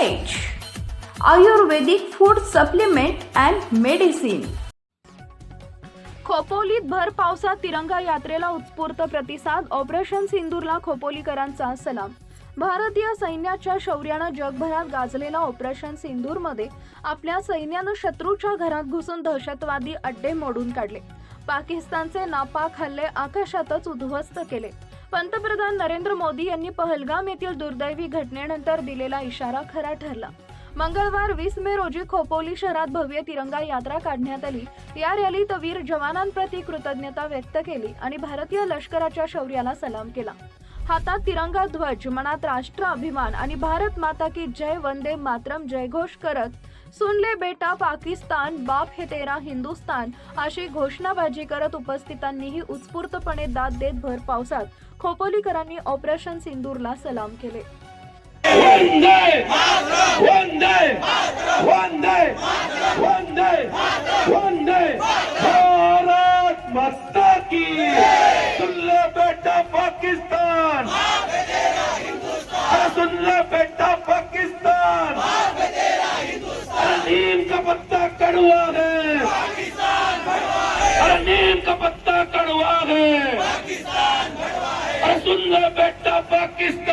Ayurvedic food supplement and medicine खोपोलीत भर पावसात तिरंगा यात्रेला उत्स्फूर्त प्रतिसाद. ऑपरेशन सिंदूरला खोपोलीकरांचा सलाम. भारतीय सैन्याच्या शौर्यानं जगभरात गाजलेला ऑपरेशन सिंदूरमध्ये आपल्या सैन्यानं शत्रूच्या घरात घुसून दहशतवादी अड्डे मोडून काढले. पाकिस्तानचे नापाक हल्ले आकाशातच उद्ध्वस्त केले. पंतप्रधान नरेंद्र मोदी यांनी पहलगाम येथील दुर्दैवी घटनेनंतर दिलेला इशारा खरा ठरला. मंगळवार वीस मे रोजी खोपोली शहरात भव्य तिरंगा यात्रा काढण्यात आली. या रॅलीत वीर जवानांप्रती कृतज्ञता व्यक्त केली आणि भारतीय लष्कराच्या शौर्याला सलाम केला. हातात तिरंगा ध्वज मनात राष्ट्र अभिमान आणि भारत माता की जय वंदे मातरम जयघोष करत सुनले बेटा पाकिस्तान बाप हे तेरा हिंदुस्तान. अशी घोषणाबाजी करत उपस्थितांनीही उत्स्फूर्तपणे दाद देत भर पावसात खोपोलीकरांनी ऑपरेशन सिंदूरला सलाम केले. भारत की बेटा पाकिस्तान अरे सुन ले बेटा पाकिस्तान अरे नीम का पत्ता कड़वा है अरे नीम का पत्ता कड़वा है अरे सुन ले बेटा पाकिस्तान.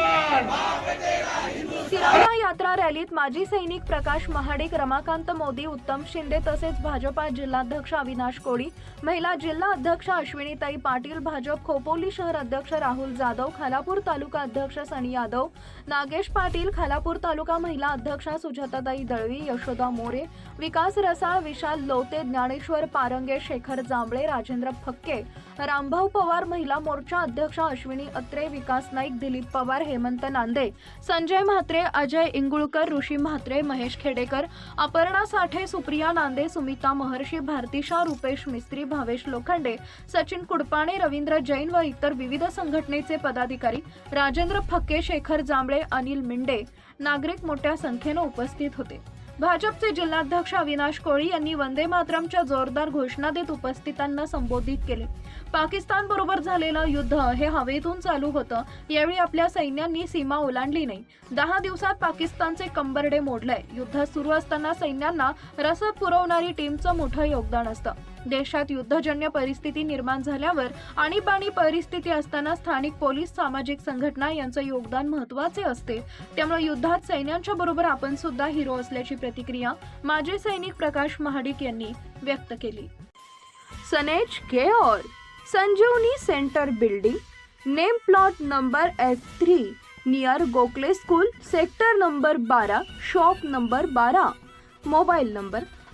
रॅलीत माजी सैनिक प्रकाश महाडिक रमाकांत मोदी उत्तम शिंदे तसेच भाजपा जिल्हाध्यक्ष अविनाश कोळी महिला जिल्हा अध्यक्ष अश्विनीताई पाटील भाजप खोपोली शहर अध्यक्ष राहुल जाधव खालापूर तालुका अध्यक्ष सनी यादव नागेश पाटील खालापूर तालुका महिला अध्यक्षा सुजाताताई दळवी यशोदा मोरे विकास रसाळ विशाल लोते ज्ञानेश्वर पारंगे शेखर जांभळे राजेंद्र फक्के रामभाऊ पवार महिला मोर्चा अध्यक्ष अश्विनी अत्रे विकास नाईक दिलीप पवार हेमंत नांदे संजय म्हात्रे अजय इंगुळकर ऋषी म्हात्रे महेश खेडेकर अपर्णा साठे सुप्रिया नांदे सुमिता महर्षी भारतीशा रुपेश मिस्त्री भावेश लोखंडे सचिन कुडपाणे रवींद्र जैन व इतर विविध संघटनेचे पदाधिकारी राजेंद्र फक्के शेखर जांभळे अनिल मिंडे नागरिक मोठ्या संख्येनं उपस्थित होते. भाजपचे जिल्हाध्यक्ष अविनाश कोळी यांनी वंदे मातरमच्या जोरदार घोषणा देत उपस्थितांना संबोधित केले. पाकिस्तान बरोबर झालेलं युद्ध हे हवेतून चालू होतं यावेळी आपल्या सैन्यांनी सीमा ओलांडली नाही. दहा दिवसात पाकिस्तानचे कंबरडे मोडलंय. युद्ध सुरू असताना सैन्यांना रसद पुरवणारी टीमचं मोठं योगदान असतं. देशात युद्धजन्य परिस्थिती निर्माण झाल्यावर आणीबाणी परिस्थिती असताना स्थानिक पोलीस सामाजिक संघटना यांचं योगदान महत्त्वाचे असते. त्यामुळे युद्धात सैन्यांच्या बरोबर आपण सुद्धा हिरो असल्याची प्रतिक्रिया माजी सैनिक प्रकाश महाडिक यांनी व्यक्त केली. सनेज केओर Sanjeevani centre building name plot number F three near Gokhale school sector number बारा शॉप नंबर बारा मोबाईल नंबर